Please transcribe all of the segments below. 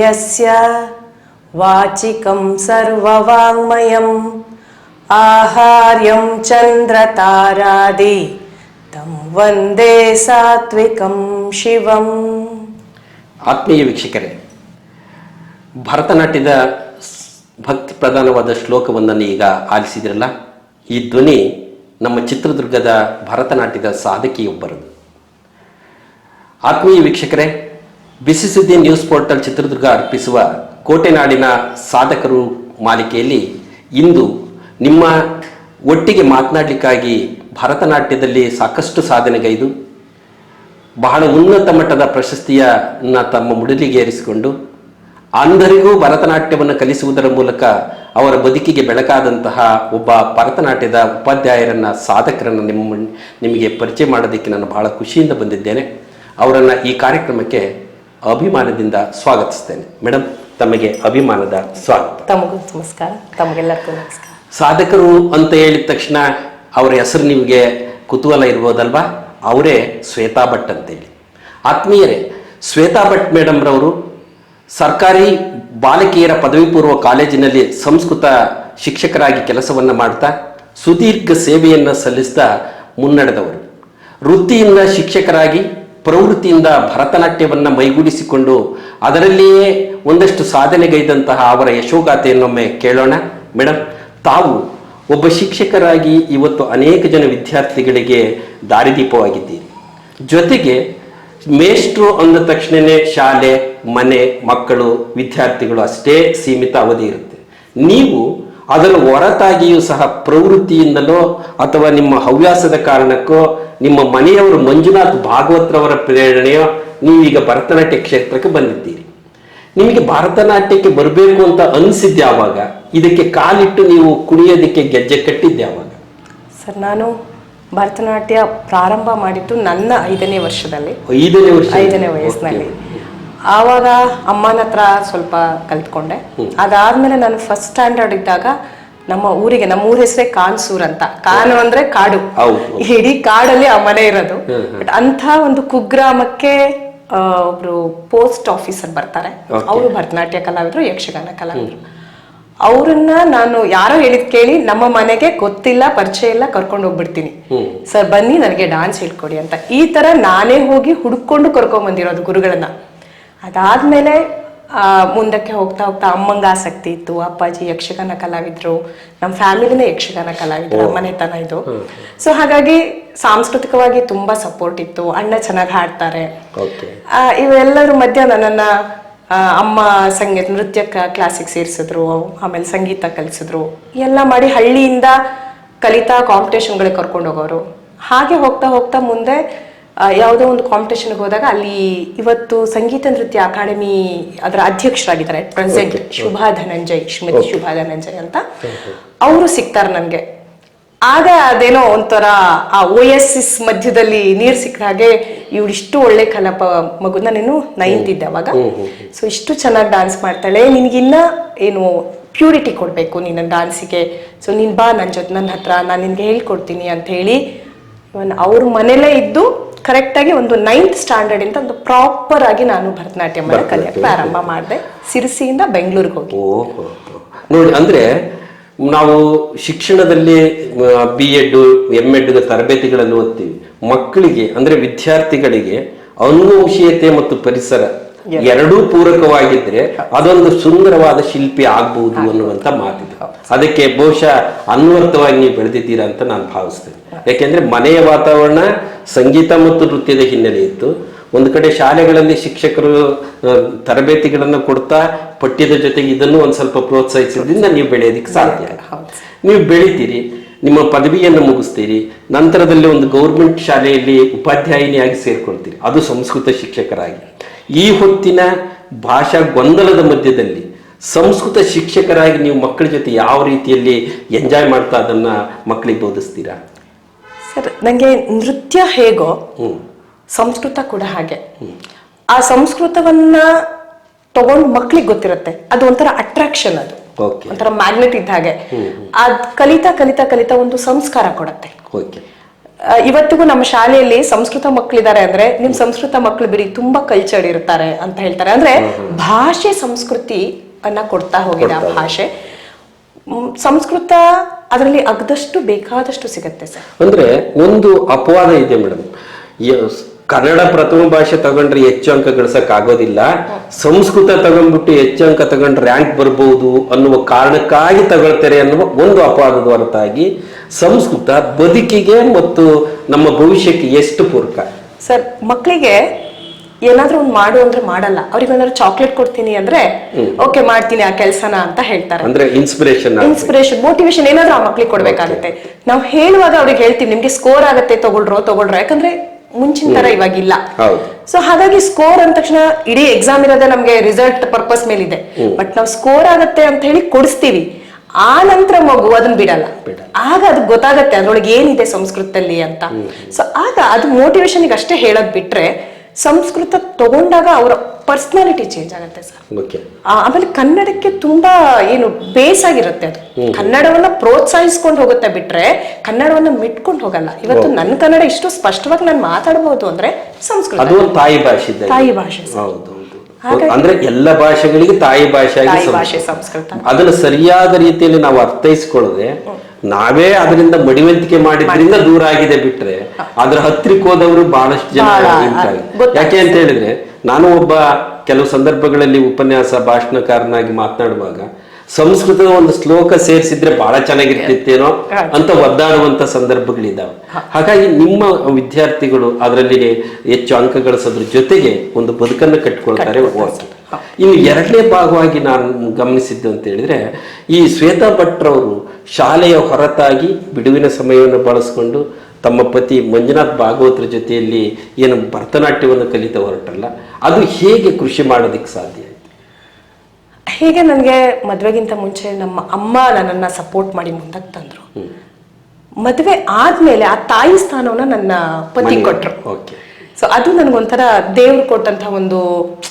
ಯಸ್ಯ ವಾಚಿಕಂ ಸರ್ವವಾಂಗ್ಮಯಂ ಆಹಾರ್ಯಂ ಚಂದ್ರತಾರಾದಿ तं ವಂದೇ ಸಾತ್ವಿಕಂ ಶಿವಂ ಆತ್ಮೀಯ ವೀಕ್ಷಕರೇ, ಭರತನಾಟ್ಯದ ಭಕ್ತಿ ಪ್ರಧಾನವಾದ ಶ್ಲೋಕವೊಂದನ್ನು ಈಗ ಆಲಿಸಿದ್ರಲ್ಲ, ಈ ಧ್ವನಿ ನಮ್ಮ ಚಿತ್ರದುರ್ಗದ ಭರತನಾಟ್ಯದ ಸಾಧಕಿಯೊಬ್ಬರದು. ಆತ್ಮೀಯ ವೀಕ್ಷಕರೇ ಬಿಸಿ ಸುದ್ದಿ ನ್ಯೂಸ್ ಪೋರ್ಟಲ್ ಚಿತ್ರದುರ್ಗ ಅರ್ಪಿಸುವ ಕೋಟೆನಾಡಿನ ಸಾಧಕರು ಮಾಲಿಕೆಯಲ್ಲಿ ಇಂದು ನಿಮ್ಮ ಒಟ್ಟಿಗೆ ಮಾತನಾಡಲಿಕ್ಕಾಗಿ ಭರತನಾಟ್ಯದಲ್ಲಿ ಸಾಕಷ್ಟು ಸಾಧನೆಗೈದು, ಬಹಳ ಉನ್ನತ ಮಟ್ಟದ ಪ್ರಶಸ್ತಿಯನ್ನು ತಮ್ಮ ಮುಡಿಲಿಗೇರಿಸಿಕೊಂಡು ಅಂಧರಿಗೂ ಭರತನಾಟ್ಯವನ್ನು ಕಲಿಸುವುದರ ಮೂಲಕ ಅವರ ಬದುಕಿಗೆ ಬೆಳಕಾದಂತಹ ಒಬ್ಬ ಭರತನಾಟ್ಯದ ಉಪಾಧ್ಯಾಯರನ್ನು, ಸಾಧಕರನ್ನು ನಿಮ್ಮ ನಿಮಗೆ ಪರಿಚಯ ಮಾಡೋದಕ್ಕೆ ನಾನು ಬಹಳ ಖುಷಿಯಿಂದ ಬಂದಿದ್ದೇನೆ. ಅವರನ್ನು ಈ ಕಾರ್ಯಕ್ರಮಕ್ಕೆ ಅಭಿಮಾನದಿಂದ ಸ್ವಾಗತಿಸ್ತೇನೆ. ಮೇಡಮ್ ತಮಗೆ ಅಭಿಮಾನದ ಸ್ವಾಗತ. ತಮಗೂ ನಮಸ್ಕಾರ. ತಮಗೆಲ್ಲರಿಗೂ ನಮಸ್ಕಾರ. ಸಾಧಕರು ಅಂತ ಹೇಳಿದ ತಕ್ಷಣ ಅವರ ಹೆಸರು ನಿಮಗೆ ಕುತೂಹಲ ಇರ್ಬೋದಲ್ವಾ? ಅವರೇ ಶ್ವೇತಾ ಭಟ್ ಅಂತೇಳಿ. ಆತ್ಮೀಯರೇ ಶ್ವೇತಾ ಭಟ್ ಮೇಡಮ್ರವರು ಸರ್ಕಾರಿ ಬಾಲಕಿಯರ ಪದವಿ ಪೂರ್ವ ಕಾಲೇಜಿನಲ್ಲಿ ಸಂಸ್ಕೃತ ಶಿಕ್ಷಕರಾಗಿ ಕೆಲಸವನ್ನು ಮಾಡ್ತಾ ಸುದೀರ್ಘ ಸೇವೆಯನ್ನು ಸಲ್ಲಿಸ್ತಾ ಮುನ್ನಡೆದವರು. ವೃತ್ತಿಯಿಂದ ಶಿಕ್ಷಕರಾಗಿ ಪ್ರವೃತ್ತಿಯಿಂದ ಭರತನಾಟ್ಯವನ್ನು ಮೈಗೂಡಿಸಿಕೊಂಡು ಅದರಲ್ಲಿಯೇ ಒಂದಷ್ಟು ಸಾಧನೆಗೈದಂತಹ ಅವರ ಯಶೋಗಾಥೆಯನ್ನೊಮ್ಮೆ ಕೇಳೋಣ. ಮೇಡಮ್ ತಾವು ಒಬ್ಬ ಶಿಕ್ಷಕರಾಗಿ ಇವತ್ತು ಅನೇಕ ಜನ ವಿದ್ಯಾರ್ಥಿಗಳಿಗೆ ದಾರಿದೀಪವಾಗಿದ್ದೀರಿ. ಜೊತೆಗೆ ಮೇಷ್ಟ್ರು ಅಂದ ತಕ್ಷಣನೇ ಶಾಲೆ, ಮನೆ, ಮಕ್ಕಳು, ವಿದ್ಯಾರ್ಥಿಗಳು ಅಷ್ಟೇ ಸೀಮಿತ ಅವಧಿ ಇರುತ್ತೆ. ನೀವು ಅದರ ಹೊರತಾಗಿಯೂ ಸಹ ಪ್ರವೃತ್ತಿಯಿಂದಲೋ ಅಥವಾ ನಿಮ್ಮ ಹವ್ಯಾಸದ ಕಾರಣಕ್ಕೋ ನಿಮ್ಮ ಮನೆಯವರು ಮಂಜುನಾಥ್ ಭಾಗವತ್ರವರ ಪ್ರೇರಣೆಯೋ ನೀವೀಗ ಭರತನಾಟ್ಯ ಕ್ಷೇತ್ರಕ್ಕೆ ಬಂದಿದ್ದೀರಿ. ನಿಮಗೆ ಭರತನಾಟ್ಯಕ್ಕೆ ಬರಬೇಕು ಅಂತ ಅನಿಸಿದ್ದೆ ಯಾವಾಗ ಇದಕ್ಕೆ ಕಾಲಿಟ್ಟು ನೀವು ಕುಣಿಯೋದಕ್ಕೆ ಗೆಜ್ಜೆ ಕಟ್ಟಿದ್ದೆ ಯಾವಾಗ ಸರ್ ನಾನು ಭರತನಾಟ್ಯ ಪ್ರಾರಂಭ ಮಾಡಿದ್ದು ನನ್ನ ಐದನೇ ವರ್ಷದಲ್ಲಿ. ಐದನೇ ವರ್ಷ ಐದನೇ ವಯಸ್ಸಿನಲ್ಲಿ. ಆವಾಗ ಅಮ್ಮನ ಹತ್ರ ಸ್ವಲ್ಪ ಕಲ್ತ್ಕೊಂಡೆ. ಅದಾದ್ಮೇಲೆ ನಾನು ಫಸ್ಟ್ ಸ್ಟ್ಯಾಂಡರ್ಡ್ ಇದ್ದಾಗ ನಮ್ಮ ಊರಿಗೆ ನಮ್ಮ ಊರ ಹೆಸರೇ ಕಾನ್ಸೂರ್ ಅಂತ. ಕಾನು ಅಂದ್ರೆ ಕಾಡು. ಇಡೀ ಕಾಡಲ್ಲಿ ಆ ಮನೆ ಇರೋದು. ಬಟ್ ಅಂತ ಒಂದು ಕುಗ್ರಾಮಕ್ಕೆ ಒಬ್ರು ಪೋಸ್ಟ್ ಆಫೀಸರ್ ಬರ್ತಾರೆ. ಅವರು ಭರತನಾಟ್ಯ ಕಲಾವಿದ್ರು ಯಕ್ಷಗಾನ ಕಲಾವಿದ್ರು. ಅವ್ರನ್ನ ನಾನು ಯಾರೋ ಹೇಳಿದ್ ಕೇಳಿ ನಮ್ಮ ಮನೆಗೆ ಗೊತ್ತಿಲ್ಲ ಪರಿಚಯ ಇಲ್ಲ ಕರ್ಕೊಂಡು ಹೋಗ್ಬಿಡ್ತೀನಿ. ಸರ್ ಬನ್ನಿ ನನಗೆ ಡಾನ್ಸ್ ಹೇಳ್ಕೊಡಿ ಅಂತ. ಈ ತರ ನಾನೇ ಹೋಗಿ ಹುಡ್ಕೊಂಡು ಕರ್ಕೊಂಡ್ ಬಂದಿರೋದು ಗುರುಗಳನ್ನ. ಅದಾದ್ಮೇಲೆ ಮುಂದಕ್ಕೆ ಹೋಗ್ತಾ ಹೋಗ್ತಾ ಅಮ್ಮಂಗ ಆಸಕ್ತಿ ಇತ್ತು ಅಪ್ಪಾಜಿ ಯಕ್ಷಗಾನ ಕಲಾವಿದ್ರು ನಮ್ಮ ಫ್ಯಾಮಿಲಿನ ಯಕ್ಷಗಾನ ಕಲಾವಿದ್ರು ಮನೆತನ ಇದು. ಸೊ ಹಾಗಾಗಿ ಸಾಂಸ್ಕೃತಿಕವಾಗಿ ತುಂಬಾ ಸಪೋರ್ಟ್ ಇತ್ತು ಅಣ್ಣ ಚೆನ್ನಾಗಿ ಹಾಡ್ತಾರೆ. ಇವೆಲ್ಲರ ಮಧ್ಯ ನನ್ನನ್ನ ಅಮ್ಮ ಸಂಗೀತ ನೃತ್ಯ ಕ್ಲಾಸಿಗೆ ಸೇರಿಸಿದ್ರು ಆಮೇಲೆ ಸಂಗೀತ ಕಲಿಸಿದ್ರು. ಎಲ್ಲ ಮಾಡಿ ಹಳ್ಳಿಯಿಂದ ಕಲಿತಾ ಕಾಂಪಿಟೇಷನ್ಗಳಿಗೆ ಕರ್ಕೊಂಡು ಹೋಗೋರು ಹಾಗೆ ಹೋಗ್ತಾ ಹೋಗ್ತಾ ಮುಂದೆ ಯಾವುದೋ ಒಂದು ಕಾಂಪಿಟೇಷನ್ಗೆ ಹೋದಾಗ ಅಲ್ಲಿ ಇವತ್ತು ಸಂಗೀತ ನೃತ್ಯ ಅಕಾಡೆಮಿ ಅದರ ಅಧ್ಯಕ್ಷರಾಗಿದ್ದಾರೆ. ಪ್ರೆಸೆಂಟ್ ಶುಭಾ ಧನಂಜಯ್ ಶ್ರೀಮತಿ ಶುಭಾ ಧನಂಜಯ್ ಅಂತ. ಅವರು ಸಿಗ್ತಾರೆ ನನಗೆ ಆಗ ಅದೇನೋ ಒಂಥರ ಆ ಒ ಎಸ್ ಎಸ್ ಮಧ್ಯದಲ್ಲಿ ನೀರು ಸಿಕ್ಕ ಹಾಗೆ ಇವಳು ಇಷ್ಟು ಒಳ್ಳೆ ಕಲಾಪ ಮಗು ನಾನೇನು ನೈನ್ತ್ ಇದ್ದೆ ಅವಾಗ ಸೊ ಇಷ್ಟು ಚೆನ್ನಾಗಿ ಡಾನ್ಸ್ ಮಾಡ್ತಾಳೆ ನಿನಗಿನ್ನ ಏನು ಪ್ಯೂರಿಟಿ ಕೊಡಬೇಕು ನಿನ್ನ ಡಾನ್ಸಿಗೆ ಸೊ ನೀನು ಬಾ ನನ್ನ ಜೊತೆ ನನ್ನ ಹತ್ರ ನಾನು ನಿನಗೆ ಹೇಳ್ಕೊಡ್ತೀನಿ ಅಂತ ಹೇಳಿ ಇವನ್ ಅವ್ರ ಮನೇಲೇ ಇದ್ದು ಕರೆಕ್ಟಾಗಿ ಒಂದು ನೈನ್ತ್ ಸ್ಟ್ಯಾಂಡರ್ಡ್ ಅಂತ ಒಂದು ಪ್ರಾಪರ್ ಆಗಿ ನಾನು ಭರತನಾಟ್ಯಂ ಕಲಿಯಕ್ಕೆ ಪ್ರಾರಂಭ ಮಾಡಿದೆ. ಸಿರಿಸಿಯಿಂದ ಬೆಂಗಳೂರಿಗೆ ಹೋಗಿ. ಓಹೋ ನೋಡಿ ಅಂದ್ರೆ ನಾವು ಶಿಕ್ಷಣದಲ್ಲಿ ಬಿ ಎಡ್ ಎಂ ಎಡ್ ತರಬೇತಿಗಳನ್ನು ಓದ್ತೀವಿ. ಮಕ್ಕಳಿಗೆ ಅಂದ್ರೆ ವಿದ್ಯಾರ್ಥಿಗಳಿಗೆ ಅನುವಂಶೀಯತೆ ಮತ್ತು ಪರಿಸರ ಎರಡೂ ಪೂರಕವಾಗಿದ್ರೆ ಅದೊಂದು ಸುಂದರವಾದ ಶಿಲ್ಪಿ ಆಗ್ಬಹುದು ಅನ್ನುವಂತ ಮಾತಿದೆ. ಅದಕ್ಕೆ ಬಹುಶಃ ಅನ್ವರ್ಥವಾಗಿ ನೀವು ಬೆಳೆದಿದ್ದೀರಾ ಅಂತ ನಾನು ಭಾವಿಸ್ತೇನೆ. ಯಾಕೆಂದ್ರೆ ಮನೆಯ ವಾತಾವರಣ ಸಂಗೀತ ಮತ್ತು ನೃತ್ಯದ ಹಿನ್ನೆಲೆ ಇತ್ತು. ಒಂದು ಕಡೆ ಶಾಲೆಗಳಲ್ಲಿ ಶಿಕ್ಷಕರು ತರಬೇತಿಗಳನ್ನು ಕೊಡ್ತಾ ಪಠ್ಯದ ಜೊತೆಗೆ ಇದನ್ನು ಒಂದು ಸ್ವಲ್ಪ ಪ್ರೋತ್ಸಾಹಿಸೋದ್ರಿಂದ ನೀವು ಬೆಳೆಯೋದಕ್ಕೆ ಸಾಧ್ಯ. ನೀವು ಬೆಳಿತೀರಿ ನಿಮ್ಮ ಪದವಿಯನ್ನು ಮುಗಿಸ್ತೀರಿ ನಂತರದಲ್ಲಿ ಒಂದು ಗೌರ್ಮೆಂಟ್ ಶಾಲೆಯಲ್ಲಿ ಉಪಾಧ್ಯಾಯಿನಿಯಾಗಿ ಸೇರ್ಕೊಳ್ತೀರಿ. ಅದು ಸಂಸ್ಕೃತ ಶಿಕ್ಷಕರಾಗಿ. ಈ ಹೊತ್ತಿನ ಭಾಷಾ ಗೊಂದಲದ ಮಧ್ಯದಲ್ಲಿ ಸಂಸ್ಕೃತ ಶಿಕ್ಷಕರಾಗಿ ನೀವು ಮಕ್ಕಳ ಜೊತೆ ಯಾವ ರೀತಿಯಲ್ಲಿ ಎಂಜಾಯ್ ಮಾಡ್ತಾ ಅದನ್ನ ಮಕ್ಕಳಿಗೆ ಬೋಧಿಸ್ತೀರಾ? ಸರ್ ನನಗೆ ನೃತ್ಯ ಹೇಗೋ ಸಂಸ್ಕೃತ ಕೂಡ ಹಾಗೆ. ಆ ಸಂಸ್ಕೃತವನ್ನ ತಗೊಂಡು ಮಕ್ಳಿಗೆ ಗೊತ್ತಿರುತ್ತೆ. ಅದು ಒಂಥರ ಅಟ್ರಾಕ್ಷನ್ ಅದು. ಒಂಥರ ಮ್ಯಾಗ್ನೆಟ್ ಇದ್ದ ಹಾಗೆ. ಅದ್ ಕಲಿತಾ ಕಲಿತಾ ಕಲಿತಾ ಒಂದು ಸಂಸ್ಕಾರ ಕೊಡತ್ತೆ. ಇವತ್ತಿಗೂ ನಮ್ಮ ಶಾಲೆಯಲ್ಲಿ ಸಂಸ್ಕೃತ ಮಕ್ಕಳಿದ್ದಾರೆ ಅಂದ್ರೆ ನಿಮ್ ಸಂಸ್ಕೃತ ಮಕ್ಕಳು ಬಿಡಿ ತುಂಬಾ ಕಲ್ಚರ್ಡ್ ಇರ್ತಾರೆ ಅಂತ ಹೇಳ್ತಾರೆ. ಅಂದ್ರೆ ಭಾಷೆ ಸಂಸ್ಕೃತಿ ಅನ್ನ ಕೊಡ್ತಾ ಹೋಗಿದೆ ಆ ಭಾಷೆ. ಸಂಸ್ಕೃತ ಅದರಲ್ಲಿ ಅಗ್ದಷ್ಟು ಬೇಕಾದಷ್ಟು ಸಿಗುತ್ತೆ ಸರ್. ಅಂದ್ರೆ ಒಂದು ಅಪವಾದ ಇದೆ ಮೇಡಮ್ ಕನ್ನಡ ಪ್ರಥಮ ಭಾಷೆ ತಗೊಂಡ್ರೆ ಹೆಚ್ಚು ಅಂಕ ಗಳಿಸಕ್ ಆಗೋದಿಲ್ಲ. ಸಂಸ್ಕೃತ ತಗೊಂಡ್ಬಿಟ್ಟು ಹೆಚ್ಚು ಅಂಕ ತಗೊಂಡ್ರೆ ರ್ಯಾಂಕ್ ಬರ್ಬೋದು ಅನ್ನುವ ಕಾರಣಕ್ಕಾಗಿ ತಗೊಳ್ತಾರೆ ಅನ್ನುವ ಒಂದು ಅಪವಾದದ ಹೊರತಾಗಿ ಸಂಸ್ಕೃತ ಬದುಕಿಗೆ ಮತ್ತು ನಮ್ಮ ಭವಿಷ್ಯಕ್ಕೆ ಎಷ್ಟು ಪೂರಕ? ಸರ್ ಮಕ್ಕಳಿಗೆ ಏನಾದ್ರೂ ಒಂದು ಮಾಡು ಅಂದ್ರೆ ಮಾಡಲ್ಲ. ಅವ್ರಿಗೆ ಏನಾದ್ರು ಚಾಕ್ಲೇಟ್ ಕೊಡ್ತೀನಿ ಅಂದ್ರೆ ಓಕೆ ಮಾಡ್ತೀನಿ ಆ ಕೆಲಸನ ಅಂತ ಹೇಳ್ತಾರೆ. ಅಂದ್ರೆ ಇನ್ಸ್ಪಿರೇಷನ್ ಇನ್ಸ್ಪಿರೇಷನ್ ಮೋಟಿವೇಶನ್ ಏನಾದ್ರೂ ಆ ಮಕ್ಳಿಗೆ ಕೊಡ್ಬೇಕಾಗುತ್ತೆ. ನಾವು ಹೇಳುವಾಗ ಅವ್ರಿಗೆ ಹೇಳ್ತೀವಿ ನಿಮ್ಗೆ ಸ್ಕೋರ್ ಆಗುತ್ತೆ ತಗೊಳ್ರೋ ತಗೊಳ್ರೋ. ಯಾಕಂದ್ರೆ ಮುಂಚಿನ ತರ ಇವಾಗಿಲ್ಲ. ಇಲ್ಲ ಸೊ ಹಾಗಾಗಿ ಸ್ಕೋರ್ ಅಂದ ತಕ್ಷಣ ಇಡೀ ಎಕ್ಸಾಮ್ ಇರೋದೇ ನಮ್ಗೆ ರಿಸಲ್ಟ್ ಪರ್ಪಸ್ ಮೇಲಿದೆ. ಬಟ್ ನಾವು ಸ್ಕೋರ್ ಆಗತ್ತೆ ಅಂತ ಹೇಳಿ ಕೊಡಿಸ್ತೀವಿ. ಆ ನಂತರ ಮಗು ಅದನ್ನ ಬಿಡಲ್ಲ. ಆಗ ಅದು ಗೊತ್ತಾಗತ್ತೆ ಅದ್ರೊಳಗೆ ಏನಿದೆ ಸಂಸ್ಕೃತದಲ್ಲಿ ಅಂತ. ಸೊ ಆಗ ಅದು ಮೋಟಿವೇಶನ್ಗೆ ಅಷ್ಟೇ ಹೇಳೋದ್ ಬಿಟ್ರೆ ಸಂಸ್ಕೃತ ತಗೊಂಡಾಗ ಅವರ ಪರ್ಸ್ನಾಲಿಟಿ ಚೇಂಜ್ ಆಗುತ್ತೆ ಸರ್. ಓಕೆ ಆಮೇಲೆ ಕನ್ನಡಕ್ಕೆ ತುಂಬಾ ಏನು ಬೇಸ್ ಆಗಿರುತ್ತೆ ಅದು. ಕನ್ನಡವನ್ನ ಪ್ರೋತ್ಸಾಹಿಸ್ಕೊಂಡು ಹೋಗುತ್ತೆ ಬಿಟ್ರೆ ಕನ್ನಡವನ್ನ ಮಿಟ್ಕೊಂಡು ಹೋಗಲ್ಲ. ಇವತ್ತು ನನ್ನ ಕನ್ನಡ ಇಷ್ಟು ಸ್ಪಷ್ಟವಾಗಿ ನಾನು ಮಾತಾಡಬಹುದು ಅಂದ್ರೆ ಸಂಸ್ಕೃತ. ಅದು ತಾಯಿ ಭಾಷೆ. ತಾಯಿ ಭಾಷೆ. ಹೌದು ಅಂದ್ರೆ ಎಲ್ಲ ಭಾಷೆಗಳಿಗೆ ತಾಯಿ ಭಾಷೆ. ಭಾಷೆ ಸಂಸ್ಕೃತ. ಅದನ್ನ ಸರಿಯಾದ ರೀತಿಯಲ್ಲಿ ನಾವು ಅರ್ಥೈಸ್ಕೊಳ್ಳದೆ ನಾವೇ ಅದರಿಂದ ಮಡಿವಂತಿಕೆ ಮಾಡಿದ್ರಿಂದ ದೂರ ಆಗಿದೆ ಬಿಟ್ರೆ ಅದ್ರ ಹತ್ತಿರಕ್ಕೆ ಹೋದವರು ಬಹಳಷ್ಟು ಜನ. ಯಾಕೆ ಅಂತ ಹೇಳಿದ್ರೆ ನಾನು ಒಬ್ಬ ಕೆಲವು ಸಂದರ್ಭಗಳಲ್ಲಿ ಉಪನ್ಯಾಸ ಭಾಷಣಕಾರನಾಗಿ ಮಾತನಾಡುವಾಗ ಸಂಸ್ಕೃತದ ಒಂದು ಶ್ಲೋಕ ಸೇರಿಸಿದ್ರೆ ಬಹಳ ಚೆನ್ನಾಗಿರ್ತಿತ್ತೇನೋ ಅಂತ ಒದ್ದಾಡುವಂತ ಸಂದರ್ಭಗಳಿದ್ದಾವೆ ಹಾಗಾಗಿ ನಿಮ್ಮ ವಿದ್ಯಾರ್ಥಿಗಳು ಅದರಲ್ಲಿ ಹೆಚ್ಚು ಅಂಕ ಗಳಿಸೋದ್ರ ಜೊತೆಗೆ ಒಂದು ಬದುಕನ್ನು ಕಟ್ಟಿಕೊಳ್ತಾರೆ ಓಕೆ. ಇನ್ನು ಎರಡನೇ ಭಾಗವಾಗಿ ನಾನು ಗಮನಿಸಿದ್ದು ಅಂತ ಹೇಳಿದ್ರೆ ಈ ಶ್ವೇತಾ ಭಟ್ರವರು ಶಾಲೆಯ ಹೊರತಾಗಿ ಬಿಡುವಿನ ಸಮಯವನ್ನು ಬಳಸ್ಕೊಂಡು ತಮ್ಮ ಪತಿ ಮಂಜುನಾಥ್ ಭಾಗವತರ ಜೊತೆಯಲ್ಲಿ ಏನು ಭರತನಾಟ್ಯವನ್ನು ಕಲಿತ ಹೊರಟಲ್ಲ ಅದು ಹೇಗೆ ಕೃಷಿ ಮಾಡೋದಕ್ಕೆ ಸಾಧ್ಯ ಆಯ್ತು? ಹೇಗೆ ನನಗೆ ಮದುವೆಗಿಂತ ಮುಂಚೆ ನಮ್ಮ ಅಮ್ಮ ನನ್ನನ್ನು ಸಪೋರ್ಟ್ ಮಾಡಿ ಮುಂದಕ್ಕೆ ತಂದರು. ಮದುವೆ ಆದಮೇಲೆ ಆ ತಾಯಿ ಸ್ಥಾನವನ್ನ ನನ್ನ ಪತಿ ಕೊಟ್ಟರು ಓಕೆ. ಸೊ ಅದು ನನಗೊಂಥರ ದೇವ್ರು ಕೊಟ್ಟಂತ ಒಂದು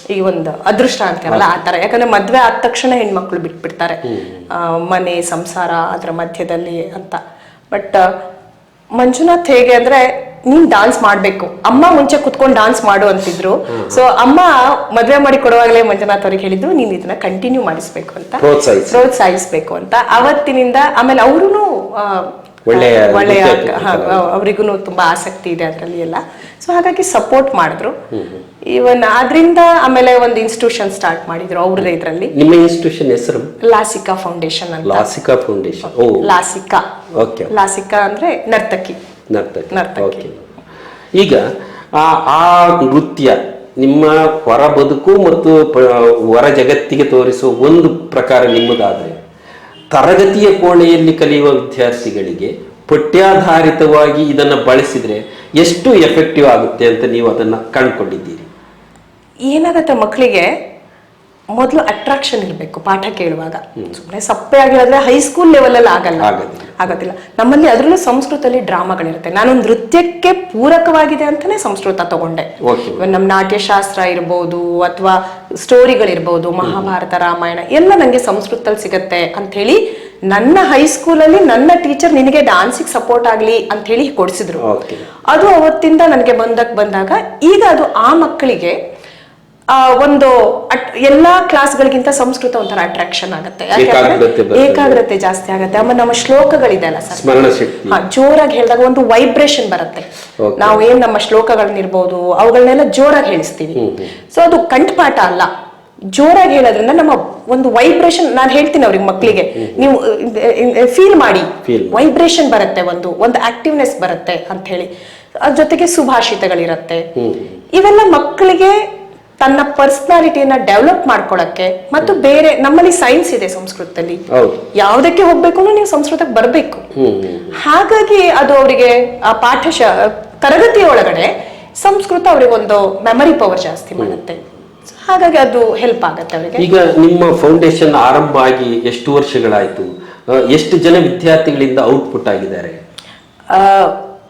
ಈ ಒಂದು ಅದೃಷ್ಟ ಅಂತೀವಲ್ಲ ಆ ಯಾಕಂದ್ರೆ ಮದ್ವೆ ಆದ ತಕ್ಷಣ ಹೆಣ್ಮಕ್ಳು ಬಿಟ್ಬಿಡ್ತಾರೆ. ಮನೆ ಸಂಸಾರ ಅದ್ರ ಮಧ್ಯದಲ್ಲಿ ಅಂತ. ಬಟ್ ಮಂಜುನಾಥ್ ಹೇಗೆ ಅಂದ್ರೆ ನೀನ್ ಡಾನ್ಸ್ ಮಾಡ್ಬೇಕು. ಅಮ್ಮ ಮುಂಚೆ ಕುತ್ಕೊಂಡು ಡಾನ್ಸ್ ಮಾಡು ಅಂತಿದ್ರು. ಸೊ ಅಮ್ಮ ಮದ್ವೆ ಮಾಡಿ ಕೊಡುವಾಗಲೇ ಮಂಜುನಾಥ್ ಅವ್ರಿಗೆ ಹೇಳಿದ್ರು ನೀನ್ ಇದನ್ನ ಕಂಟಿನ್ಯೂ ಮಾಡಿಸ್ಬೇಕು ಅಂತ. ಪ್ರೋತ್ಸಾಹಿಸಿ. ಪ್ರೋತ್ಸಾಹಿಸ್ಬೇಕು ಅಂತ. ಅವತ್ತಿನಿಂದ ಆಮೇಲೆ ಅವರು ಒಳ್ಳೆಯ ಒಳ್ಳೆಯ ಅವರಿಗೂ ತುಂಬಾ ಆಸಕ್ತಿ ಇದೆ ಅದರಲ್ಲಿ ಎಲ್ಲ. ಸೊ ಹಾಗಾಗಿ ಸಪೋರ್ಟ್ ಮಾಡಿದ್ರು. ಇವನ್ ಅದರಿಂದ ಆಮೇಲೆ ಒಂದು ಇನ್ಸ್ಟಿಟ್ಯೂಷನ್ ಸ್ಟಾರ್ಟ್ ಮಾಡಿದ್ರು ಅವ್ರದೇ ಇದರಲ್ಲಿ. ನಿಮ್ಮ ಇನ್ಸ್ಟಿಟ್ಯೂಷನ್ ಹೆಸರು? ಲಾಸಿಕಾ ಫೌಂಡೇಶನ್ ಅಂತ. ಲಾಸಿಕಾ ಫೌಂಡೇಶನ್ ಓ. ಲಾಸಿಕಾ. ಓಕೆ ಲಾಸಿಕಾ ಅಂದ್ರೆ ನರ್ತಕಿ. ನರ್ತಕಿ. ನರ್ತಕಿ. ಈಗ ಆ ಆ ನೃತ್ಯ ನಿಮ್ಮ ಹೊರ ಬದುಕು ಮತ್ತು ಹೊರ ಜಗತ್ತಿಗೆ ತೋರಿಸುವ ಒಂದು ಪ್ರಕಾರ ನಿಮ್ಮದಾದರೆ ತರಗತಿಯ ಕೋಣೆಯಲ್ಲಿ ಕಲಿಯುವ ವಿದ್ಯಾರ್ಥಿಗಳಿಗೆ ಪಠ್ಯಾಧಾರಿತವಾಗಿ ಇದನ್ನು ಬಳಸಿದ್ರೆ ಎಷ್ಟು ಎಫೆಕ್ಟಿವ್ ಆಗುತ್ತೆ ಅಂತ ನೀವು ಅದನ್ನು ಕಂಡುಕೊಂಡಿದ್ದೀರಿ? ಏನಾಗುತ್ತೆ ಮಕ್ಕಳಿಗೆ? ಮೊದಲು ಅಟ್ರಾಕ್ಷನ್ ಇರಬೇಕು ಪಾಠ ಕೇಳುವಾಗ. ಸುಮ್ಮನೆ ಸಪ್ಪೆ ಆಗಿರೋದ್ರೆ ಹೈಸ್ಕೂಲ್ ಲೆವೆಲ್ ಅಲ್ಲಿ ಆಗಲ್ಲ. ಆಗೋದಿಲ್ಲ. ನಮ್ಮಲ್ಲಿ ಅದರಲ್ಲೂ ಸಂಸ್ಕೃತದಲ್ಲಿ ಡ್ರಾಮಾಗಳಿರುತ್ತೆ. ನಾನು ನೃತ್ಯಕ್ಕೆ ಪೂರಕವಾಗಿದೆ ಅಂತಾನೆ ಸಂಸ್ಕೃತ ತಗೊಂಡೆ. ನಮ್ಮ ನಾಟ್ಯಶಾಸ್ತ್ರ ಇರ್ಬೋದು ಅಥವಾ ಸ್ಟೋರಿಗಳಿರ್ಬೋದು ಮಹಾಭಾರತ ರಾಮಾಯಣ ಎಲ್ಲ ನನಗೆ ಸಂಸ್ಕೃತದಲ್ಲಿ ಸಿಗತ್ತೆ ಅಂತ ಹೇಳಿ ನನ್ನ ಹೈಸ್ಕೂಲಲ್ಲಿ ನನ್ನ ಟೀಚರ್ ನಿನಗೆ ಡಾನ್ಸಿಗೆ ಸಪೋರ್ಟ್ ಆಗಲಿ ಅಂತ ಹೇಳಿ ಕೊಡಿಸಿದ್ರು. ಅದು ಅವತ್ತಿಂದ ನನಗೆ ಬಂದಕ್ ಬಂದಾಗ ಈಗ ಅದು ಆ ಮಕ್ಕಳಿಗೆ ಒಂದು ಅಟ್- ಎಲ್ಲಾ ಕ್ಲಾಸ್ಗಳಿಗಿಂತ ಸಂಸ್ಕೃತ ಒಂಥರ ಅಟ್ರಾಕ್ಷನ್ ಆಗುತ್ತೆ. ಏಕಾಗ್ರತೆ ಯಾಕಂದ್ರೆ ಏಕಾಗ್ರತೆ ಜಾಸ್ತಿ ಆಗುತ್ತೆ. ಆಮೇಲೆ ನಮ್ಮ ಶ್ಲೋಕಗಳಿದೆ ಅಲ್ಲ ಸರ್ ಹಾ ಜೋರಾಗಿ ಹೇಳಿದಾಗ ಒಂದು ವೈಬ್ರೇಷನ್ ಬರುತ್ತೆ. ನಾವು ಏನ್ ನಮ್ಮ ಶ್ಲೋಕಗಳನ್ನಿರ್ಬೋದು ಅವುಗಳನ್ನೆಲ್ಲ ಜೋರಾಗಿ ಹೇಳಿಸ್ತೀವಿ. ಸೊ ಅದು ಕಂಠಪಾಠ ಅಲ್ಲ. ಜೋರಾಗಿ ಹೇಳೋದ್ರಿಂದ ನಮ್ಮ ಒಂದು ವೈಬ್ರೇಷನ್ ನಾನು ಹೇಳ್ತೀನಿ ಅವ್ರಿಗೆ ಮಕ್ಕಳಿಗೆ ನೀವು ಫೀಲ್ ಮಾಡಿ. ವೈಬ್ರೇಷನ್ ಬರುತ್ತೆ ಒಂದು ಒಂದು ಆಕ್ಟಿವ್ನೆಸ್ ಬರುತ್ತೆ ಅಂತ ಹೇಳಿ ಅದ್ರ ಜೊತೆಗೆ ಸುಭಾಷಿತಗಳಿರತ್ತೆ ಇವೆಲ್ಲ ಮಕ್ಕಳಿಗೆ ತನ್ನ ಪರ್ಸನಾಲಿಟಿಯನ್ನ ಡೆವಲಪ್ ಮಾಡ್ಕೊಳಕ್ಕೆ ಮತ್ತು ಬೇರೆ ನಮ್ಮಲ್ಲಿ ಸೈನ್ಸ್ ಇದೆ ಸಂಸ್ಕೃತದಲ್ಲಿ. ಯಾವುದಕ್ಕೆ ಹೋಗ್ಬೇಕು ನೀವು ಸಂಸ್ಕೃತಕ್ಕೆ ಬರಬೇಕು. ಹಾಗಾಗಿ ಅದು ಅವರಿಗೆ ಆ ಪಾಠಶ ತರಗತಿ ಒಳಗಡೆ ಸಂಸ್ಕೃತ ಅವರಿಗೆ ಒಂದು ಮೆಮರಿ ಪವರ್ ಜಾಸ್ತಿ ಮಾಡುತ್ತೆ. ಹಾಗಾಗಿ ಅದು ಹೆಲ್ಪ್ ಆಗುತ್ತೆ ಅವರಿಗೆ. ಈಗ ನಿಮ್ಮ ಫೌಂಡೇಶನ್ ಆರಂಭ ಆಗಿ ಎಷ್ಟು ವರ್ಷಗಳಾಯ್ತು? ಎಷ್ಟು ಜನ ವಿದ್ಯಾರ್ಥಿಗಳಿಂದ ಔಟ್ಪುಟ್ ಆಗಿದ್ದಾರೆ?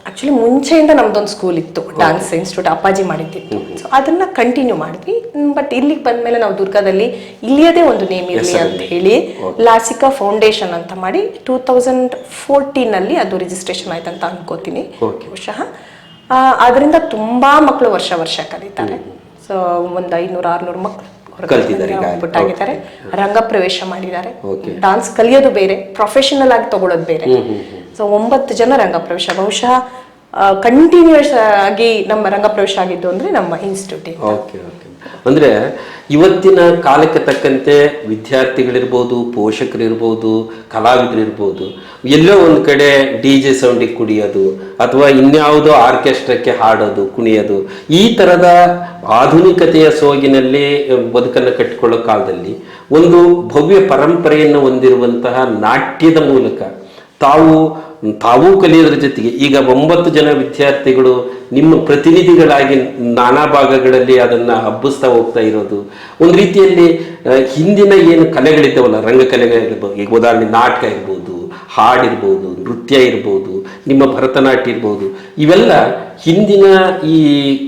ಆಕ್ಚುಲಿ ಮುಂಚೆಯಿಂದ ನಮ್ದೊಂದು ಸ್ಕೂಲ್ ಇತ್ತು ಡಾನ್ಸ್ ಇನ್ಸ್ಟಿಟ್ಯೂಟ್ ಅಪ್ಪಾಜಿ ಮಾಡಿದ್ದಿತ್ತು. ಸೊ ಅದನ್ನ ಕಂಟಿನ್ಯೂ ಮಾಡಿದ್ವಿ. ಬಟ್ ಇಲ್ಲಿಗೆ ಬಂದ್ಮೇಲೆ ನಾವು ದುರ್ಗಾದಲ್ಲಿ ಇಲ್ಲಿಯದೇ ಒಂದು ನೇಮ್ ಇರಲಿ ಅಂತ ಹೇಳಿ ಲಾಸಿಕಾ ಫೌಂಡೇಶನ್ ಅಂತ ಮಾಡಿ ಟೂ ತೌಸಂಡ್ ಫೋರ್ಟೀನ್ ಅಲ್ಲಿ ಅದು ರಿಜಿಸ್ಟ್ರೇಷನ್ ಆಯ್ತು ಅಂತ ಅನ್ಕೋತೀನಿ ಬಹುಶಃ ಆ, ಅದರಿಂದ ತುಂಬಾ ಮಕ್ಕಳು ವರ್ಷ ವರ್ಷ ಕಲಿತಾರೆ. ಒಂದು ಐನೂರು ಆರ್ನೂರು ಮಕ್ಕಳು ಕಲ್ತಿದ್ದಾರೆ ರಂಗ ಪ್ರವೇಶ ಮಾಡಿದ್ದಾರೆ. ಡಾನ್ಸ್ ಕಲಿಯೋದು ಬೇರೆ ಪ್ರೊಫೆಷನಲ್ ಆಗಿ ತಗೊಳ್ಳೋದು ಬೇರೆ. ಸೊ ಒಂಬತ್ತು ಜನ ರಂಗ ಪ್ರವೇಶ ಬಹುಶಃ ಕಂಟಿನ್ಯೂಸ್ ಆಗಿ ನಮ್ಮ ರಂಗ ಪ್ರವೇಶ ಆಗಿದ್ದು ಅಂದ್ರೆ ನಮ್ಮ ಇನ್ಸ್ಟಿಟ್ಯೂಟ್ ಅಂದ್ರೆ ಇವತ್ತಿನ ಕಾಲಕ್ಕೆ ತಕ್ಕಂತೆ ವಿದ್ಯಾರ್ಥಿಗಳಿರ್ಬೋದು, ಪೋಷಕರಿರ್ಬೋದು, ಕಲಾವಿದರಿರ್ಬೋದು, ಎಲ್ಲೋ ಒಂದು ಕಡೆ ಡಿ ಜೆ ಸೌಂಡಿಗೆ ಕುಡಿಯೋದು ಅಥವಾ ಇನ್ಯಾವುದೋ ಆರ್ಕೆಸ್ಟ್ರಾಕ್ಕೆ ಹಾಡೋದು, ಕುಣಿಯೋದು, ಈ ಥರದ ಆಧುನಿಕತೆಯ ಸೋಗಿನಲ್ಲಿ ಬದುಕನ್ನು ಕಟ್ಟಿಕೊಳ್ಳೋ ಕಾಲದಲ್ಲಿ ಒಂದು ಭವ್ಯ ಪರಂಪರೆಯನ್ನು ಹೊಂದಿರುವಂತಹ ನಾಟ್ಯದ ಮೂಲಕ ತಾವು ತಾವೂ ಕಲಿಯೋದ್ರ ಜೊತೆಗೆ ಈಗ ಒಂಬತ್ತು ಜನ ವಿದ್ಯಾರ್ಥಿಗಳು ನಿಮ್ಮ ಪ್ರತಿನಿಧಿಗಳಾಗಿ ನಾನಾ ಭಾಗಗಳಲ್ಲಿ ಅದನ್ನ ಹಬ್ಬಿಸ್ತಾ ಹೋಗ್ತಾ ಇರೋದು. ಒಂದು ರೀತಿಯಲ್ಲಿ ಹಿಂದಿನ ಏನು ಕಲೆಗಳಿದ್ದಾವಲ್ಲ ರಂಗಕಲೆಗಳಿರ್ಬೋದು ಈಗ ಉದಾಹರಣೆ ನಾಟಕ ಇರ್ಬೋದು ಹಾಡಿರ್ಬೋದು ನೃತ್ಯ ಇರ್ಬೋದು, ನಿಮ್ಮ ಭರತನಾಟ್ಯ ಇರ್ಬೋದು, ಇವೆಲ್ಲ ಹಿಂದಿನ ಈ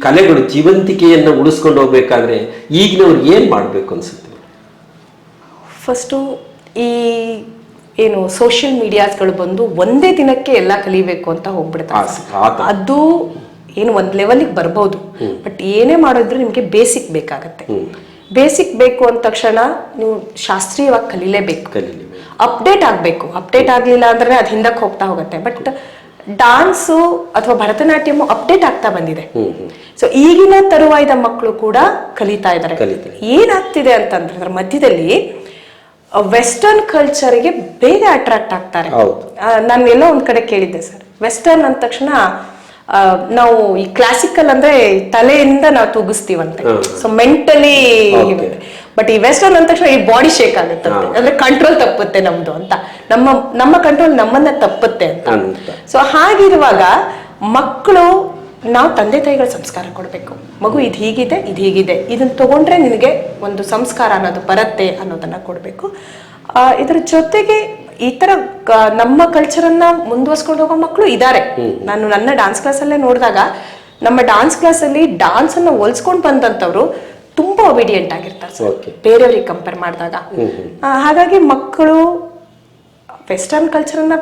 ಕಲೆಗಳು ಜೀವಂತಿಕೆಯನ್ನು ಉಳಿಸ್ಕೊಂಡು ಹೋಗ್ಬೇಕಾದ್ರೆ ಈಗಿನವ್ರು ಏನು ಮಾಡಬೇಕು ಅನ್ಸುತ್ತೆ? ಫಸ್ಟು ಈ ಏನು ಸೋಷಿಯಲ್ ಮೀಡಿಯಾಸ್ಗಳು ಬಂದು ಒಂದೇ ದಿನಕ್ಕೆ ಎಲ್ಲ ಕಲಿಬೇಕು ಅಂತ ಹೋಗ್ಬಿಡ್ತಾರೆ. ಅದು ಏನು ಒಂದ್ ಲೆವೆಲ್ಗೆ ಬರ್ಬೋದು. ಬಟ್ ಏನೇ ಮಾಡಿದ್ರು ನಿಮಗೆ ಬೇಸಿಕ್ ಬೇಕಾಗತ್ತೆ. ಬೇಸಿಕ್ ಬೇಕು ಅಂದ ತಕ್ಷಣ ನೀವು ಶಾಸ್ತ್ರೀಯವಾಗಿ ಕಲೀಲೇಬೇಕು. ಕಲೀಲಿ ಅಪ್ಡೇಟ್ ಆಗಬೇಕು. ಅಪ್ಡೇಟ್ ಆಗಲಿಲ್ಲ ಅಂದ್ರೆ ಅದು ಹಿಂದಕ್ಕೆ ಹೋಗ್ತಾ ಹೋಗುತ್ತೆ. ಬಟ್ ಡಾನ್ಸು ಅಥವಾ ಭರತನಾಟ್ಯಮು ಅಪ್ಡೇಟ್ ಆಗ್ತಾ ಬಂದಿದೆ. ಸೊ ಈಗಿನ ತರುವಾಯದ ಮಕ್ಕಳು ಕೂಡ ಕಲಿತಾ ಇದ್ದಾರೆ. ಏನಾಗ್ತಿದೆ ಅಂತಂದ್ರೆ ಅದ್ರ ಮಧ್ಯದಲ್ಲಿ ವೆಸ್ಟರ್ನ್ ಕಲ್ಚರ್ಗೆ ಬೇಗ ಅಟ್ರಾಕ್ಟ್ ಆಗ್ತಾರೆ. ನಾನು ಎಲ್ಲೋ ಒಂದ್ ಕಡೆ ಕೇಳಿದ್ದೆ ಸರ್. ವೆಸ್ಟರ್ನ್ ಅಂದ ತಕ್ಷಣ ನಾವು ಈ ಕ್ಲಾಸಿಕಲ್ ಅಂದ್ರೆ ತಲೆಯಿಂದ ನಾವು ತೂಗಿಸ್ತೀವಂತೆ. So mentally. ಬಟ್ ಈ ವೆಸ್ಟರ್ನ್ ಅಂದ ತಕ್ಷಣ ಈ ಬಾಡಿ ಶೇಕ್ ಆಗುತ್ತೆ. ಅಂದ್ರೆ ಕಂಟ್ರೋಲ್ ತಪ್ಪುತ್ತೆ ನಮ್ದು ಅಂತ. ನಮ್ಮ ನಮ್ಮ ಕಂಟ್ರೋಲ್ ನಮ್ಮನ್ನ ತಪ್ಪುತ್ತೆ ಅಂತ. ಸೊ ಹಾಗಿರುವಾಗ ಮಕ್ಕಳು ನಾವು ತಂದೆ ತಾಯಿಗಳ ಸಂಸ್ಕಾರ ಕೊಡಬೇಕು. ಮಗು ಇದು ಹೀಗಿದೆ ಇದು ಹೀಗಿದೆ. ಇದನ್ನ ತಗೊಂಡ್ರೆ ನಿನಗೆ ಒಂದು ಸಂಸ್ಕಾರ ಅನ್ನೋದು ಬರುತ್ತೆ ಅನ್ನೋದನ್ನ ಕೊಡಬೇಕು. ಇದರ ಜೊತೆಗೆ ಈ ತರ ನಮ್ಮ ಕಲ್ಚರನ್ನ ಮುಂದುವರ್ಸ್ಕೊಂಡು ಹೋಗೋ ಮಕ್ಕಳು ಇದ್ದಾರೆ ನಾನು ನನ್ನ ಡಾನ್ಸ್ ಕ್ಲಾಸಲ್ಲೇ ನೋಡಿದಾಗ ನಮ್ಮ ಡಾನ್ಸ್ ಕ್ಲಾಸಲ್ಲಿ ಡಾನ್ಸ್ ಅನ್ನ ಹೋಲ್ಸ್ಕೊಂಡು ಬಂದಂತವ್ರು ತುಂಬಾ ಒಬಿಡಿಯಂಟ್ ಆಗಿರ್ತಾರೆ ಸರ್. ಬೇರೆಯವ್ರಿಗೆ ಕಂಪೇರ್ ಮಾಡಿದಾಗ. ಹಾಗಾಗಿ ಮಕ್ಕಳು ವೆಸ್ಟರ್ನ್ ಕಲ್ಚರನ್ನ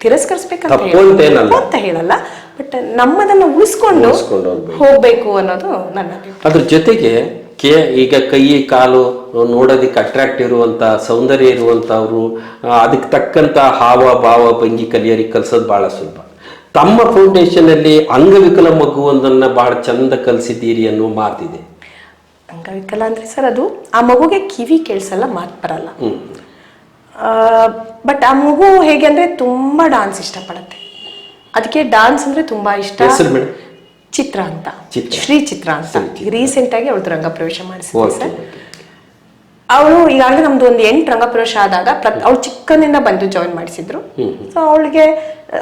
ತಿರಸ್ಕರಿಸ್ಬೇಕಂತ ತಪ್ಪು ಅಂತ ಹೇಳಲ್ಲ. ಬಟ್ ನಮ್ಮದನ್ನ ಉಳಿಸ್ಕೊಂಡು ಉಳಿಸ್ಕೊಂಡು ಹೋಗ್ಬೇಕು. ಹೋಗ್ಬೇಕು ಅನ್ನೋದು ನನ್ನ ಅಭಿಪ್ರಾಯ. ಅದ್ರ ಜೊತೆಗೆ ಕೆ ಈಗ ಕೈ ಕಾಲು ನೋಡೋದಕ್ಕೆ ಅಟ್ರಾಕ್ಟ್ ಇರುವಂತ ಸೌಂದರ್ಯ ಇರುವಂತವ್ರು ಅದಕ್ಕೆ ತಕ್ಕಂತ ಹಾವ ಭಾವ ಭಂಗಿ ಕಲಿಯೋರಿಗೆ ಕಲ್ಸೋದು ಬಹಳ ಸುಲಭ. ತಮ್ಮ ಫೌಂಡೇಶನ್ ಅಲ್ಲಿ ಅಂಗವಿಕಲ ಮಗುವೊಂದನ್ನ ಬಹಳ ಚಂದ ಕಲಿಸಿದ್ದೀರಿ ಅನ್ನೋ ಮಾತಿದೆ ಅಂಗವಿಕಲ ಅಂದ್ರೆ ಸರ್ ಅದು ಆ ಮಗುಗೆ ಕಿವಿ ಕೇಳಿಸಲ್ಲ ಮಾತು ಬರಲ್ಲ. ಬಟ್ ಆ ಮಗು ಹೇಗೆ ಅಂದ್ರೆ ತುಂಬಾ ಡಾನ್ಸ್ ಇಷ್ಟಪಡತ್ತೆ. ಅದಕ್ಕೆ ಡಾನ್ಸ್ ಅಂದ್ರೆ ತುಂಬಾ ಇಷ್ಟ. ಹೆಸರು ಮೇಡಮ್ ಚಿತ್ರ ಅಂತ. ಚಿತ್ರ. ಶ್ರೀ ಚಿತ್ರ ಅಂತ. ರೀಸೆಂಟ್ ಆಗಿ ಅವಳದು ರಂಗಪ್ರವೇಶ ಪ್ರವೇಶ ಓಕೆ ಸರ್. ಅವಳು ಈಗಾಗಲೇ ನಮ್ದು ಒಂದು ಎಂಟು ರಂಗಪ್ರವೇಶ ಆದಾಗ ಪ್ರತ್ ಅವಳು ಚಿಕ್ಕನಿಂದ ಬಂದು ಜಾಯಿನ್ ಮಾಡಿಸಿದ್ರು. ಸೊ ಅವಳಿಗೆ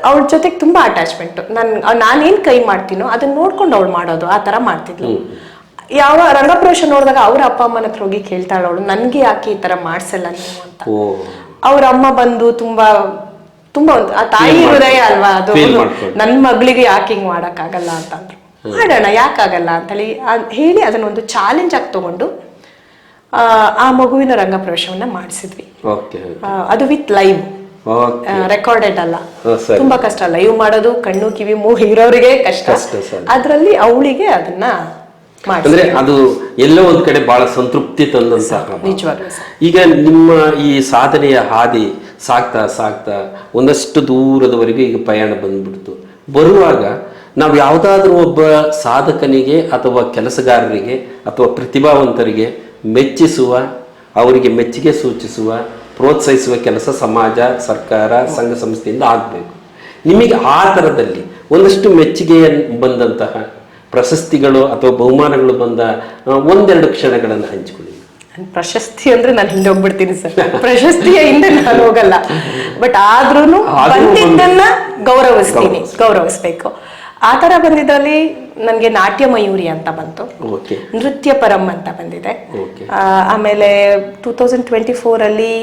ಅವಳ ಜೊತೆಗೆ ತುಂಬಾ ಅಟ್ಯಾಚ್ಮೆಂಟ್ ನನ್ ನಾನೇನ್ ಕೈ ಮಾಡ್ತೀನೋ ಅದನ್ನ ನೋಡ್ಕೊಂಡು ಅವಳು ಮಾಡೋದು ಆ ತರ ಮಾಡ್ತಿದ್ಲು. ಯಾವ ರಂಗಪ್ರವೇಶ ನೋಡಿದಾಗ ಅವ್ರ ಅಪ್ಪ ಅಮ್ಮನ ಹತ್ರ ಹೋಗಿ ಕೇಳ್ತಾಳೆ ಅವಳು ನನ್ಗೆ ಯಾಕೆ ಈ ತರ ಮಾಡ್ಸಲ್ಲ ನೀವು ಅಂತ? ಓ. ಅವ್ರ ಅಮ್ಮ ಬಂದು ತುಂಬಾ ತುಂಬಾ ಒಂದು ಆ ತಾಯಿ ಹೃದಯ ಅಲ್ವಾ? ಅದು ನನ್ನ ನನ್ ಮಗಳಿಗೆ ಯಾಕೆ ಹಿಂಗ್ ಮಾಡಕ್ ಆಗಲ್ಲ ಅಂತ ಅಂದ್ರು ಮಾಡೋಣ ಯಾಕಾಗಲ್ಲ ಅಂತ ಹೇಳಿ ಅದನ್ನ ಒಂದು ಚಾಲೆಂಜ್ ಆಗಿ ತಗೊಂಡು ಆ, ಮಗುವಿನ ಮಗುವಿನ ರಂಗಪ್ರವೇಶವನ್ನ ಮಾಡಿಸಿದ್ವಿ. ಅದು ವಿತ್ ಲೈವ್ ರೆಕಾರ್ಡೆಡ್ ಅಲ್ಲ. ತುಂಬಾ ಕಷ್ಟ. ಲೈವ್ ಮಾಡೋದು ಕಣ್ಣು ಕಿವಿ ಮೂ ಇರೋರಿಗೆ ಕಷ್ಟ. ಅದ್ರಲ್ಲಿ ಅವಳಿಗೆ ಅದನ್ನ ಅಂದ್ರೆ ಅದು ಎಲ್ಲೋ ಒಂದ್ ಕಡೆ ಬಹಳ ಸಂತೃಪ್ತಿ ತಂದಂತಹ ಈಗ ನಿಮ್ಮ ಈ ಸಾಧನೆಯ ಹಾದಿ ಸಾಗ್ತಾ ಸಾಗ್ತಾ ಒಂದಷ್ಟು ದೂರದವರೆಗೆ ಈಗ ಪ್ರಯಾಣ ಬಂದ್ಬಿಡ್ತು. ಬರುವಾಗ ನಾವು ಯಾವುದಾದ್ರೂ ಒಬ್ಬ ಸಾಧಕನಿಗೆ ಅಥವಾ ಕೆಲಸಗಾರರಿಗೆ ಅಥವಾ ಪ್ರತಿಭಾವಂತರಿಗೆ ಮೆಚ್ಚಿಸುವ, ಅವರಿಗೆ ಮೆಚ್ಚುಗೆ ಸೂಚಿಸುವ, ಪ್ರೋತ್ಸಾಹಿಸುವ ಕೆಲಸ ಸಮಾಜ, ಸರ್ಕಾರ, ಸಂಘ ಸಂಸ್ಥೆಯಿಂದ ಆಗಬೇಕು. ನಿಮಗೆ ಆ ಥರದಲ್ಲಿ ಒಂದಷ್ಟು ಮೆಚ್ಚುಗೆಯ ಬಂದಂತಹ ಪ್ರಶಸ್ತಿಗಳು ಅಥವಾ ಬಹುಮಾನಗಳು ಬಂದ ಒಂದೆರಡು ಕ್ಷಣಗಳನ್ನು ಹಂಚಿಕೊಳ್ಳಿ. ನನ್ ಪ್ರಶಸ್ತಿ ಅಂದ್ರೆ ನಾನು ಹಿಂದೆ ಹೋಗ್ಬಿಡ್ತೀನಿ ಸರ್. ಪ್ರಶಸ್ತಿಯ ಹಿಂದೆ ನಾನು ಹೋಗಲ್ಲ. ಬಟ್ ಆದ್ರೂನು ಆದ್ರೂ ಬಂದಿದ್ದನ್ನ ಗೌರವಿಸ್ತೀನಿ. ಗೌರವಿಸ್ಬೇಕು. ಆ ತರ ಬಂದಿದ್ದಲ್ಲಿ ನನಗೆ ನಾಟ್ಯ ಮಯೂರಿ ಅಂತ ಬಂತು. ನೃತ್ಯ ಪರಂ ಅಂತ ಬಂದಿದೆ. ಆಮೇಲೆ ಟೂ ತೌಸಂಡ್ ಟ್ವೆಂಟಿ ಫೋರ್ ಅಲ್ಲಿ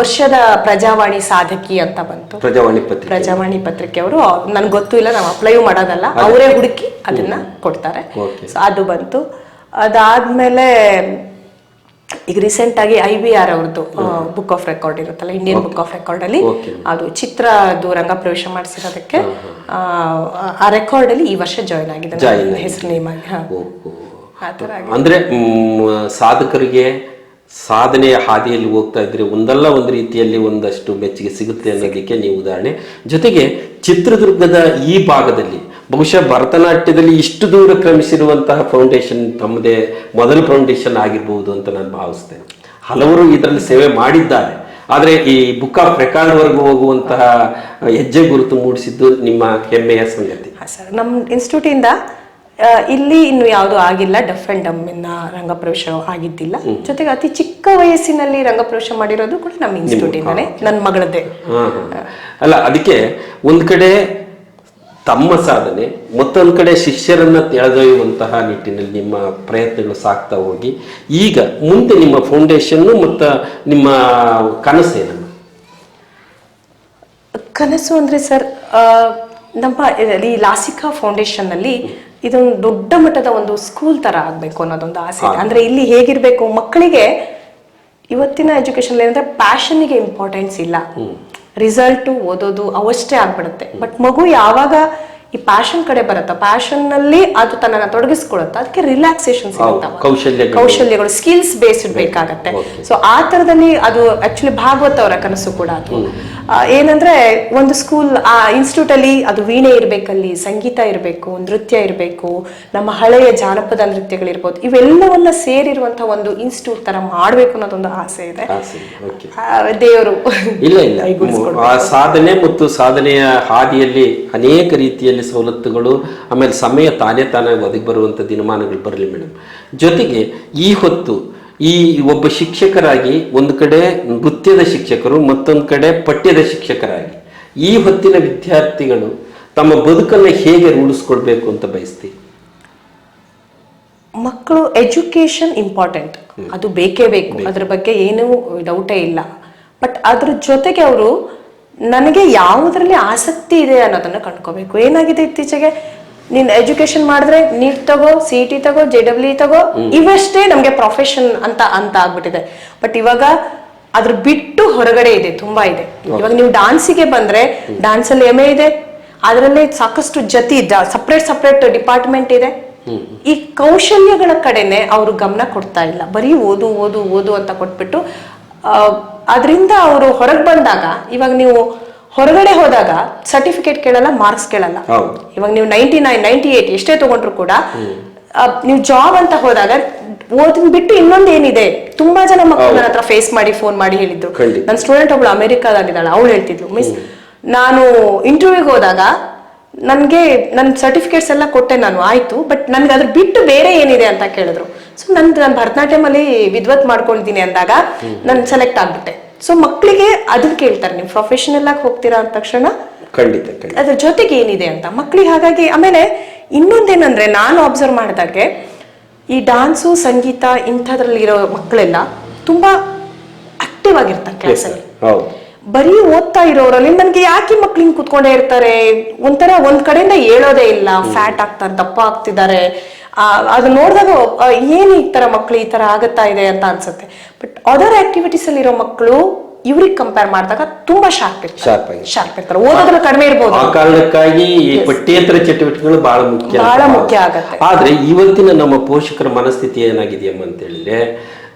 ವರ್ಷದ ಪ್ರಜಾವಾಣಿ ಸಾಧಕಿ ಅಂತ ಬಂತು. ಪ್ರಜಾವಾಣಿ ಪತ್ರಿಕೆ. ಪ್ರಜಾವಾಣಿ ಪತ್ರಿಕೆ ಅವರು ನನ್ಗೆ ಗೊತ್ತು ಇಲ್ಲ ನಾವು ಅಪ್ಲೈಯೂ ಮಾಡೋದಲ್ಲ. ಅವರೇ ಹುಡುಕಿ ಅದನ್ನ ಕೊಡ್ತಾರೆ. ಸೊ ಅದು ಬಂತು. ಅದಾದ್ಮೇಲೆ ಈಗ ರೀಸೆಂಟ್ ಆಗಿ ಐ ಬಿ ಆರ್ ಅವ್ರದ್ದು ಬುಕ್ ಆಫ್ ರೆಕಾರ್ಡ್ ಇರುತ್ತಲ್ಲ ಇಂಡಿಯನ್ ಬುಕ್ ಆಫ್ ರೆಕಾರ್ಡ್ ಅಲ್ಲಿ ಅದು ಚಿತ್ರ ರಂಗ ಪ್ರವೇಶ ಮಾಡಿಸಿರೋದಕ್ಕೆ ಆ, ರೆಕಾರ್ಡ್ ಅಲ್ಲಿ ಈ ವರ್ಷ ಜಾಯ್ನ್ ಆಗಿದೆ. ಹೆಸರು ನೇಮ್ ಆಗಿ. ಅಂದ್ರೆ ಸಾಧಕರಿಗೆ ಸಾಧನೆಯ ಹಾದಿಯಲ್ಲಿ ಹೋಗ್ತಾ ಇದ್ರೆ ಒಂದಲ್ಲ ಒಂದು ರೀತಿಯಲ್ಲಿ ಒಂದಷ್ಟು ಮೆಚ್ಚುಗೆ ಸಿಗುತ್ತೆ ಅನ್ನೋದಕ್ಕೆ ನೀವು ಉದಾಹರಣೆ. ಜೊತೆಗೆ ಚಿತ್ರದುರ್ಗದ ಈ ಭಾಗದಲ್ಲಿ ಬಹುಶಃ ಭರತನಾಟ್ಯದಲ್ಲಿ ಇಷ್ಟು ದೂರ ಕ್ರಮಿಸಿರುವಂತಹ ಫೌಂಡೇಶನ್ ತಮ್ಮದೇ ಮೊದಲ ಫೌಂಡೇಶನ್ ಆಗಿರ್ಬೋದು ಅಂತ ನಾನು ಭಾವಿಸ್ತೇನೆ. ಹಲವರು ಇದರಲ್ಲಿ ಸೇವೆ ಮಾಡಿದ್ದಾರೆ. ಆದರೆ ಈ ಬುಕ್ ಆಫ್ ರೆಕಾರ್ಡ್ವರೆಗೂ ಹೋಗುವಂತಹ ಹೆಜ್ಜೆ ಗುರುತು ಮೂಡಿಸಿದ್ದು ನಿಮ್ಮ ಹೆಮ್ಮೆಯ ಸಂಗತಿ. ಸರ್ ನಮ್ಮ ಇನ್ಸ್ಟಿಟ್ಯೂಟಿಂದ ಇಲ್ಲಿ ಇನ್ನು ಯಾವುದು ಆಗಿಲ್ಲ. ಡಫ್ ಅಂಡ್ ಡಮ್ ಇನ್ನ ರಂಗಪ್ರವೇಶ ಆಗಿದ್ದಿಲ್ಲ. ಜೊತೆಗೆ ಅತಿ ಚಿಕ್ಕ ವಯಸ್ಸಿನಲ್ಲಿ ರಂಗಪ್ರವೇಶ ಮಾಡಿರೋದು ಕೂಡ ನಮ್ಮ ಇನ್ಸ್ಟಿಟ್ಯೂಟಿಂದಾನೆ ನನ್ನ ಮಗಳದ್ದೇ. ಅಲ್ಲ ಅದಕ್ಕೆ ಒಂದ್ ಕಡೆ ತಮ್ಮ ಸಾಧನೆ ಮತ್ತೊಂದು ಕಡೆ ಶಿಷ್ಯರನ್ನ ತೆಳೆದೊಯ್ಯುವಂತಹ ನಿಟ್ಟಿನಲ್ಲಿ ನಿಮ್ಮ ಪ್ರಯತ್ನಗಳು ಸಾಕ್ತಾ ಹೋಗಿ. ಈಗ ಮುಂದೆ ನಿಮ್ಮ ಫೌಂಡೇಶನ್ ಮತ್ತು ನಿಮ್ಮ ಕನಸೇನು ಕನಸು ಅಂದ್ರೆ ಸರ್ ನಮ್ಮ ಈ ಲಾಸಿಕಾ ಫೌಂಡೇಶನ್ ಅಲ್ಲಿ ಇದೊಂದು ದೊಡ್ಡ ಮಟ್ಟದ ಒಂದು ಸ್ಕೂಲ್ ತರ ಆಗಬೇಕು ಅನ್ನೋದೊಂದು ಆಸೆ. ಅಂದ್ರೆ ಇಲ್ಲಿ ಹೇಗಿರಬೇಕು? ಮಕ್ಕಳಿಗೆ ಇವತ್ತಿನ ಎಜುಕೇಶನ್ ಏನಂದ್ರೆ ಪ್ಯಾಷನ್ಗೆ ಇಂಪಾರ್ಟೆನ್ಸ್ ಇಲ್ಲ. ರಿಸಲ್ಟು ಓದೋದು ಅವಷ್ಟೇ ಆಗ್ಬಿಡುತ್ತೆ. ಬಟ್ ಮಗು ಯಾವಾಗ ಈ ಪ್ಯಾಷನ್ ಕಡೆ ಬರುತ್ತಾ? ಪ್ಯಾಷನ್ನಲ್ಲಿ ಅದು ತನ್ನ ತೊಡಗಿಸ್ಕೊಳುತ್ತೆ ಅದಕ್ಕೆ ರಿಲ್ಯಾಕ್ಸೇಷನ್ ಸಿಗುತ್ತೆ. ಕೌಶಲ್ಯಗಳು. ಸ್ಕಿಲ್ಸ್ ಬೇಸ್ಡ್ ಬೇಕಾಗತ್ತೆ. ಸೊ ಆ ತರದಲ್ಲಿ ಅದು ಆಕ್ಚುಲಿ ಭಾಗವತ್ ಅವರ ಕನಸು ಕೂಡ ಅದು. ಏನಂದ್ರೆ ಒಂದು ಸ್ಕೂಲ್ ಆ ಇನ್ಸ್ಟಿಟ್ಯೂಟ್ ಅಲ್ಲಿ ಅದು ವೀಣೆ ಇರ್ಬೇಕಲ್ಲಿ ಸಂಗೀತ ಇರಬೇಕು ನೃತ್ಯ ಇರಬೇಕು ನಮ್ಮ ಹಳೆಯ ಜಾನಪದ ನೃತ್ಯಗಳಿರ್ಬೋದು ಇವೆಲ್ಲವನ್ನ ಸೇರಿರುವಂತಹ ಒಂದು ಇನ್ಸ್ಟಿಟ್ಯೂಟ್ ತರ ಮಾಡ್ಬೇಕು ಅನ್ನೋದೊಂದು ಆಸೆ ಇದೆ. ದೇವರು ಇಲ್ಲ ಇಲ್ಲ. ಸಾಧನೆ ಮತ್ತು ಸಾಧನೆಯ ಹಾದಿಯಲ್ಲಿ ಅನೇಕ ರೀತಿಯಲ್ಲಿ ಸವಲತ್ತುಗಳು ಆಮೇಲೆ ಸಮಯ ತಾನೇ ತಾನೇ ಒದಗಿ ಬರುವಂಥ ದಿನಮಾನಗಳು ಬರಲಿ ಮೇಡಮ್. ಜೊತೆಗೆ ಈ ಹೊತ್ತು ಈ ಒಬ್ಬ ಶಿಕ್ಷಕರಾಗಿ ಒಂದು ಕಡೆ ನೃತ್ಯದ ಶಿಕ್ಷಕರು ಮತ್ತೊಂದು ಕಡೆ ಪಠ್ಯದ ಶಿಕ್ಷಕರಾಗಿ ಈ ಹೊತ್ತಿನ ವಿದ್ಯಾರ್ಥಿಗಳು ತಮ್ಮ ಬದುಕನ್ನು ಹೇಗೆ ರೂಢಿಸ್ಕೊಳ್ಬೇಕು ಅಂತ ಬಯಸ್ತೀವಿ ಮಕ್ಕಳು ಎಜುಕೇಶನ್ ಇಂಪಾರ್ಟೆಂಟ್. ಅದು ಬೇಕೇ ಬೇಕು. ಅದ್ರ ಬಗ್ಗೆ ಏನೂ ಡೌಟೇ ಇಲ್ಲ. ಬಟ್ ಅದ್ರ ಜೊತೆಗೆ ಅವರು ನನಗೆ ಯಾವುದರಲ್ಲಿ ಆಸಕ್ತಿ ಇದೆ ಅನ್ನೋದನ್ನ ಕಂಡ್ಕೋಬೇಕು. ಏನಾಗಿದೆ ಇತ್ತೀಚೆಗೆ? ನೀನ್ ಎಜುಕೇಶನ್ ಮಾಡಿದ್ರೆ ನೀಟ್ ತಗೋ ಸಿ ಟಿ ತಗೋ ಜೆ ಡಬ್ಲ್ಯೂ ತಗೋ ಇವಷ್ಟೇ ನಮ್ಗೆ ಪ್ರೊಫೆಷನ್ ಅಂತ ಅಂತ ಆಗ್ಬಿಟ್ಟಿದೆ. ಬಟ್ ಇವಾಗ ಅದ್ರ ಬಿಟ್ಟು ಹೊರಗಡೆ ಇದೆ ತುಂಬಾ ಇದೆ. ಇವಾಗ ನೀವು ಡಾನ್ಸಿಗೆ ಬಂದ್ರೆ ಡಾನ್ಸ್ ಅಲ್ಲಿ ಎಮೆ ಇದೆ. ಅದರಲ್ಲೇ ಸಾಕಷ್ಟು ಜತಿ ಸಪ್ರೇಟ್ ಸಪ್ರೇಟ್ ಡಿಪಾರ್ಟ್ಮೆಂಟ್ ಇದೆ. ಈ ಕೌಶಲ್ಯಗಳ ಕಡೆನೆ ಅವರು ಗಮನ ಕೊಡ್ತಾ ಇಲ್ಲ. ಬರೀ ಓದು ಓದು ಓದು ಅಂತ ಕೊಟ್ಬಿಟ್ಟು ಅದರಿಂದ ಅವರು ಹೊರಗೆ ಬಂದಾಗ ಇವಾಗ ನೀವು ಹೊರಗಡೆ ಹೋದಾಗ ಸರ್ಟಿಫಿಕೇಟ್ ಕೇಳಲ್ಲ ಮಾರ್ಕ್ಸ್ ಕೇಳಲ್ಲ. ಇವಾಗ ನೀವು ನೈಂಟಿ ನೈನ್ ನೈಂಟಿ ಏಟ್ ಎಷ್ಟೇ ತಗೊಂಡ್ರು ಕೂಡ ನೀವು ಜಾಬ್ ಅಂತ ಹೋದಾಗ ಓದಿನ ಬಿಟ್ಟು ಇನ್ನೊಂದು ಏನಿದೆ? ತುಂಬಾ ಜನ ಮಕ್ಕಳು ನನ್ನ ಹತ್ರ ಫೇಸ್ ಮಾಡಿ ಫೋನ್ ಮಾಡಿ ಹೇಳಿದ್ರು. ನನ್ನ ಸ್ಟೂಡೆಂಟ್ ಒಬ್ಳು ಅಮೆರಿಕಾದಲ್ಲಿದ್ದಾಳೆ ಅವಳು ಹೇಳ್ತಿದ್ಲು ಮಿಸ್ ನಾನು ಇಂಟರ್ವ್ಯೂಗೆ ಹೋದಾಗ ನನಗೆ ನನ್ನ ಸರ್ಟಿಫಿಕೇಟ್ಸ್ ಎಲ್ಲ ಕೊಟ್ಟೆ ನಾನು ಆಯ್ತು ಬಟ್ ನನ್ಗೆ ಅದ್ರ ಬಿಟ್ಟು ಬೇರೆ ಏನಿದೆ ಅಂತ ಕೇಳಿದ್ರು. ಸೊ ನಂದು ನಾನು ಭರತನಾಟ್ಯಂ ಅಲ್ಲಿ ವಿದ್ವತ್ ಮಾಡ್ಕೊಂಡಿದ್ದೀನಿ ಅಂದಾಗ ನಾನು ಸೆಲೆಕ್ಟ್ ಆಗ್ಬಿಟ್ಟೆ. ಸೊ ಮಕ್ಕಳಿಗೆ ಅದನ್ನ ಕೇಳ್ತಾರೆ ನೀವು ಪ್ರೊಫೆಷನಲ್ ಆಗಿ ಹೋಗ್ತೀರಾ? ಅಂದ ತಕ್ಷಣ ಖಂಡಿತ ಅದ್ರ ಜೊತೆಗೆ ಏನಿದೆ ಅಂತ. ಮಕ್ಕಳಿಗೆ ಹಾಗಾಗಿ ಆಮೇಲೆ ಇನ್ನೊಂದೇನಂದ್ರೆ ನಾನು ಅಬ್ಸರ್ವ್ ಮಾಡಿದಾಗೆ ಈ ಡಾನ್ಸು ಸಂಗೀತ ಇಂಥದ್ರಲ್ಲಿರೋ ಮಕ್ಕಳೆಲ್ಲ ತುಂಬಾ ಆಕ್ಟಿವ್ ಆಗಿರ್ತಾರೆ ಕ್ಲಾಸಲ್ಲಿ ಹೌದು. ಬರೀ ಓದ್ತಾ ಇರೋರಲ್ಲಿ ನನ್ಗೆ ಯಾಕೆ ಮಕ್ಳು ಹಿಂಗ್ ಕುತ್ಕೊಂಡೇ ಇರ್ತಾರೆ? ಒಂಥರ ಒಂದ್ ಕಡೆಯಿಂದ ಹೇಳೋದೇ ಇಲ್ಲ. ಫ್ಯಾಟ್ ಆಗ್ತಾರೆ ದಪ್ಪ ಆಗ್ತಿದ್ದಾರೆ. ಅದು ನೋಡಿದಾಗ ಏನು ಈ ತರ ಮಕ್ಕಳು ಈ ತರ ಆಗತ್ತಾ ಇದೆ ಅಂತ ಅನ್ಸುತ್ತೆ. ಬಟ್ ಅದರ್ ಆಕ್ಟಿವಿಟೀಸ್ ಅಲ್ಲಿ ಇರೋ ಮಕ್ಕಳು ಇವ್ರಿಗೆ ಕಂಪೇರ್ ಮಾಡಿದಾಗ ತುಂಬಾ ಶಾರ್ಪ್ ಇರ್ತಾರೆ. ಶಾರ್ಪ್ ಆಗಿ. ಶಾರ್ಪ್ ಇರ್ತಾರೆ. ಓದೋದ್ರಲ್ಲಿ ಕಡಿಮೆ ಇರ್ಬೋದು. ಆ ಕಾರಣಕ್ಕಾಗಿ ಈ ಪಠ್ಯೇತರ ಚಟುವಟಿಕೆಗಳು ಬಹಳ ಮುಖ್ಯ ಬಹಳ ಮುಖ್ಯ ಆಗತ್ತೆ. ಆದ್ರೆ ಇವತ್ತಿನ ನಮ್ಮ ಪೋಷಕರ ಮನಸ್ಥಿತಿ ಏನಾಗಿದೆಯಮ್ಮ ಅಂತ ಹೇಳಿದ್ರೆ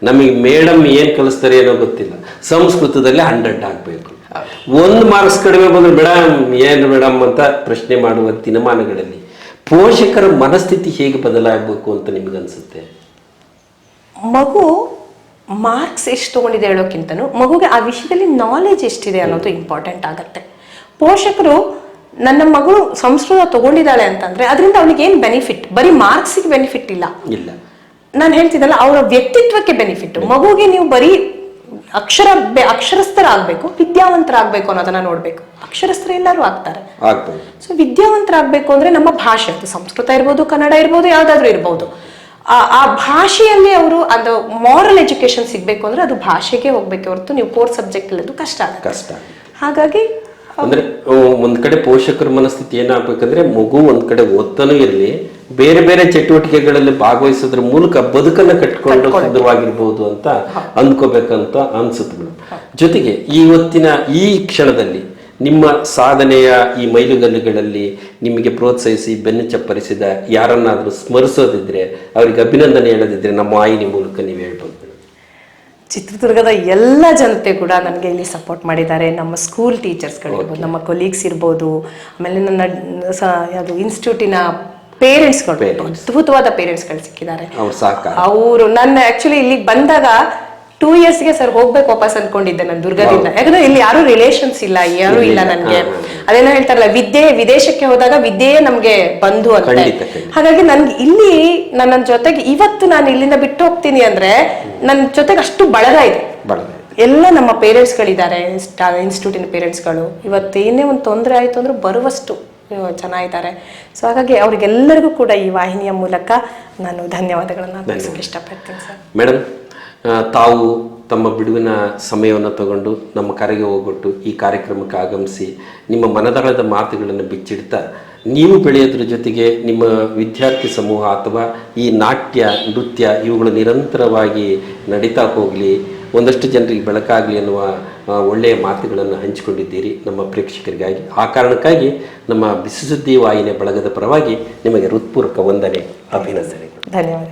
ನಮಗೆ ಮೇಡಮ್ ಏನ್ ಕಲಿಸ್ತಾರೆ ಏನೋ ಗೊತ್ತಿಲ್ಲ. ಸಂಸ್ಕೃತದಲ್ಲಿ ಹಂಡ್ರೆಡ್ ಆಗ್ಬೇಕು. ಒಂದು ಮಾರ್ಕ್ಸ್ ಕಡಿಮೆ ಬಂದ್ರೆ ಮೇಡಮ್ ಏನು ಮೇಡಮ್ ಅಂತ ಪ್ರಶ್ನೆ ಮಾಡುವ ದಿನಮಾನಗಳಲ್ಲಿ ಪೋಷಕರ ಮನಸ್ಥಿತಿ ಹೇಗೆ ಬದಲಾಗಬೇಕು ಅಂತ ನಿಮ್ಗನ್ಸುತ್ತೆ ಮಗು ಮಾರ್ಕ್ಸ್ ಎಷ್ಟು ತಗೊಂಡಿದೆ ಹೇಳೋಕ್ಕಿಂತನೂ ಮಗುಗೆ ಆ ವಿಷಯದಲ್ಲಿ ನಾಲೆಜ್ ಎಷ್ಟಿದೆ ಅನ್ನೋದು ಇಂಪಾರ್ಟೆಂಟ್ ಆಗುತ್ತೆ. ಪೋಷಕರು ನನ್ನ ಮಗಳು ಸಂಸ್ಕೃತ ತಗೊಂಡಿದ್ದಾಳೆ ಅಂತಂದ್ರೆ ಅದರಿಂದ ಅವನಿಗೆ ಏನು ಬೆನಿಫಿಟ್ ಬರೀ ಮಾರ್ಕ್ಸಿಗೆ ಬೆನಿಫಿಟ್ ಇಲ್ಲ. ಇಲ್ಲ. ನಾನು ಹೇಳ್ತಿದ್ದಲ್ಲ ಅವರ ವ್ಯಕ್ತಿತ್ವಕ್ಕೆ ಬೆನಿಫಿಟ್ ಮಗುಗೆ ನೀವು ಬರೀ ಅಕ್ಷರ ಬೆ- ವಿದ್ಯಾವಂತರಾಗಬೇಕು ಅನ್ನೋದನ್ನ ನೋಡ್ಬೇಕು. ಅಕ್ಷರಸ್ಥರ ಎಲ್ಲರೂ ಆಗ್ತಾರೆ. ಸೊ ವಿದ್ಯಾವಂತರಾಗಬೇಕು ಅಂದ್ರೆ ನಮ್ಮ ಭಾಷೆ ಅದು ಸಂಸ್ಕೃತ ಇರ್ಬೋದು ಕನ್ನಡ ಇರ್ಬೋದು ಯಾವ್ದಾದ್ರು ಇರ್ಬೋದು. ಆ- ಭಾಷೆಯಲ್ಲಿ ಅವರು ಅದು ಮಾರಲ್ ಎಜುಕೇಶನ್ ಸಿಗ್ಬೇಕು ಅಂದ್ರೆ ಅದು ಭಾಷೆಗೆ ಹೋಗ್ಬೇಕು ಹೊರತು ನೀವು ಕೋರ್ ಸಬ್ಜೆಕ್ಟ್ ಅದು ಕಷ್ಟ ಆಗುತ್ತೆ. ಕಷ್ಟ ಹಾಗಾಗಿ ಅಂದ್ರೆ ಒಂದ್ ಕಡೆ ಪೋಷಕರ ಮನಸ್ಥಿತಿ ಏನಾಗ್ಬೇಕಂದ್ರೆ ಮಗು ಒಂದ್ ಕಡೆ ಓದ್ತಾನೂ ಇರಲಿ ಬೇರೆ ಬೇರೆ ಚಟುವಟಿಕೆಗಳಲ್ಲಿ ಭಾಗವಹಿಸೋದ್ರ ಮೂಲಕ ಬದುಕನ್ನ ಕಟ್ಕೊಂಡು ಸುಂದರವಾಗಿರ್ಬೋದು ಅಂತ ಅಂದ್ಕೋಬೇಕಂತ ಅನ್ಸುತ್ತೆ ಮೇಡಮ್ ಜೊತೆಗೆ ಇವತ್ತಿನ ಈ ಕ್ಷಣದಲ್ಲಿ ನಿಮ್ಮ ಸಾಧನೆಯ ಈ ಮೈಲುಗಲ್ಲುಗಳಲ್ಲಿ ನಿಮಗೆ ಪ್ರೋತ್ಸಾಹಿಸಿ ಬೆನ್ನು ಚಪ್ಪರಿಸಿದ ಯಾರನ್ನಾದ್ರೂ ಸ್ಮರಿಸೋದಿದ್ರೆ ಅವರಿಗೆ ಅಭಿನಂದನೆ ಹೇಳದಿದ್ರೆ ನಮ್ಮ ಆಯಿನಿ ಮೂಲಕ ನೀವು ಹೇಳ್ಬೋದು. ಚಿತ್ರದುರ್ಗದ ಎಲ್ಲ ಜನತೆ ಕೂಡ ನನಗೆ ಇಲ್ಲಿ ಸಪೋರ್ಟ್ ಮಾಡಿದ್ದಾರೆ. ನಮ್ಮ ಸ್ಕೂಲ್ ಟೀಚರ್ಸ್ಗಳಿರ್ಬೋದು ನಮ್ಮ ಕೊಲೀಗ್ಸ್ ಇರ್ಬೋದು ಆಮೇಲೆ ನನ್ನ ಯಾವುದು ಇನ್ಸ್ಟಿಟ್ಯೂಟಿನ ಪೇರೆಂಟ್ಸ್ಗಳು ಅದ್ಭುತವಾದ ಪೇರೆಂಟ್ಸ್ಗಳು ಸಿಕ್ಕಿದ್ದಾರೆ. ಅವರು ನನ್ನ ಆಕ್ಚುಲಿ ಇಲ್ಲಿಗೆ ಬಂದಾಗ ಟೂ ಇಯರ್ಸ್ಗೆ ಸರ್ ಹೋಗ್ಬೇಕು ವಾಪಸ್ ಅನ್ಕೊಂಡಿದ್ದೆ ನಾನು ದುರ್ಗದಿಂದ. ಯಾಕಂದ್ರೆ ಇಲ್ಲಿ ಯಾರು ರಿಲೇಷನ್ಸ್ ಇಲ್ಲ ಯಾರು ಇಲ್ಲ ನನ್ಗೆ. ಅದೇನೋ ಹೇಳ್ತಾರಲ್ಲ ವಿದ್ಯೆ ವಿದೇಶಕ್ಕೆ ಹೋದಾಗ ವಿದ್ಯೆಯೇ ನಮ್ಗೆ ಬಂಧು ಅಂತ. ಹಾಗಾಗಿ ನನ್ಗೆ ಇಲ್ಲಿ ನನ್ನ ಜೊತೆಗೆ ಇವತ್ತು ನಾನು ಇಲ್ಲಿಂದ ಬಿಟ್ಟು ಹೋಗ್ತೀನಿ ಅಂದ್ರೆ ನನ್ನ ಜೊತೆಗೆ ಅಷ್ಟು ಬಳಗ ಇದೆ. ಎಲ್ಲ ನಮ್ಮ ಪೇರೆಂಟ್ಸ್ ಗಳಿದ್ದಾರೆ ಇನ್ಸ್ಟಿಟ್ಯೂಟಿನ ಪೇರೆಂಟ್ಸ್ಗಳು ಇವತ್ತು ಏನೇ ಒಂದು ತೊಂದರೆ ಆಯಿತು ಅಂದ್ರೆ ಬರುವಷ್ಟು ಚೆನ್ನಾಗಿದ್ದಾರೆ. ಸೊ ಹಾಗಾಗಿ ಅವ್ರಿಗೆಲ್ಲರಿಗೂ ಕೂಡ ಈ ವಾಹಿನಿಯ ಮೂಲಕ ನಾನು ಧನ್ಯವಾದಗಳನ್ನು ಇಷ್ಟಪಡ್ತೀನಿ ಸರ್. ಮೇಡಮ್ ತಾವು ತಮ್ಮ ಬಿಡುವಿನ ಸಮಯವನ್ನು ತಗೊಂಡು ನಮ್ಮ ಕರೆಗೆ ಹೋಗ್ಬಿಟ್ಟು ಈ ಕಾರ್ಯಕ್ರಮಕ್ಕೆ ಆಗಮಿಸಿ ನಿಮ್ಮ ಮನದಳದ ಮಾತುಗಳನ್ನು ಬಿಚ್ಚಿಡ್ತಾ ನೀವು ಬೆಳೆಯೋದ್ರ ಜೊತೆಗೆ ನಿಮ್ಮ ವಿದ್ಯಾರ್ಥಿ ಸಮೂಹ ಅಥವಾ ಈ ನಾಟ್ಯ ನೃತ್ಯ ಇವುಗಳು ನಿರಂತರವಾಗಿ ನಡೀತಾ ಹೋಗಲಿ ಒಂದಷ್ಟು ಜನರಿಗೆ ಬೆಳಕಾಗಲಿ ಅನ್ನುವ ಒಳ್ಳೆಯ ಮಾತುಗಳನ್ನು ಹಂಚಿಕೊಂಡಿದ್ದೀರಿ ನಮ್ಮ ಪ್ರೇಕ್ಷಕರಿಗಾಗಿ. ಆ ಕಾರಣಕ್ಕಾಗಿ ನಮ್ಮ ಬಿಸಿಸುದ್ದಿ ವಾಹಿನಿಯ ಬಳಗದ ಪರವಾಗಿ ನಿಮಗೆ ಹೃತ್ಪೂರ್ವಕ ವಂದನೆ ಅಭಿನಂದನೆಗಳು. ಧನ್ಯವಾದ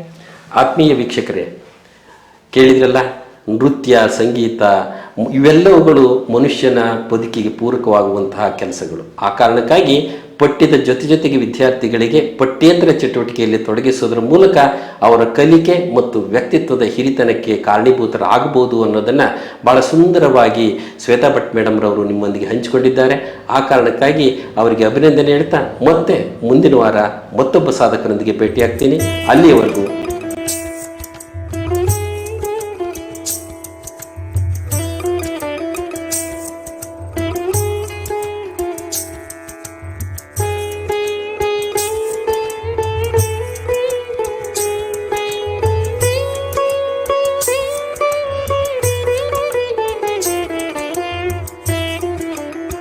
ಆತ್ಮೀಯ ವೀಕ್ಷಕರೇ ಕೇಳಿದ್ರಲ್ಲ? ನೃತ್ಯ, ಸಂಗೀತ, ಇವೆಲ್ಲವುಗಳು ಮನುಷ್ಯನ ಬದುಕಿಗೆ ಪೂರಕವಾಗುವಂತಹ ಕೆಲಸಗಳು. ಆ ಕಾರಣಕ್ಕಾಗಿ ಪಠ್ಯದ ಜೊತೆ ಜೊತೆಗೆ ವಿದ್ಯಾರ್ಥಿಗಳಿಗೆ ಪಠ್ಯೇತರ ಚಟುವಟಿಕೆಯಲ್ಲಿ ತೊಡಗಿಸೋದ್ರ ಮೂಲಕ ಅವರ ಕಲಿಕೆ ಮತ್ತು ವ್ಯಕ್ತಿತ್ವದ ಹಿರಿತನಕ್ಕೆ ಕಾರಣೀಭೂತರಾಗಬಹುದು ಅನ್ನೋದನ್ನು ಬಹಳ ಸುಂದರವಾಗಿ ಶ್ವೇತಾ ಭಟ್ ಮೇಡಮ್ರವರು ನಿಮ್ಮೊಂದಿಗೆ ಹಂಚಿಕೊಂಡಿದ್ದಾರೆ. ಆ ಕಾರಣಕ್ಕಾಗಿ ಅವರಿಗೆ ಅಭಿನಂದನೆ ಹೇಳ್ತಾ ಮತ್ತೆ ಮುಂದಿನ ವಾರ ಮತ್ತೊಬ್ಬ ಸಾಧಕರೊಂದಿಗೆ ಭೇಟಿಯಾಗ್ತೀನಿ. ಅಲ್ಲಿಯವರೆಗೂ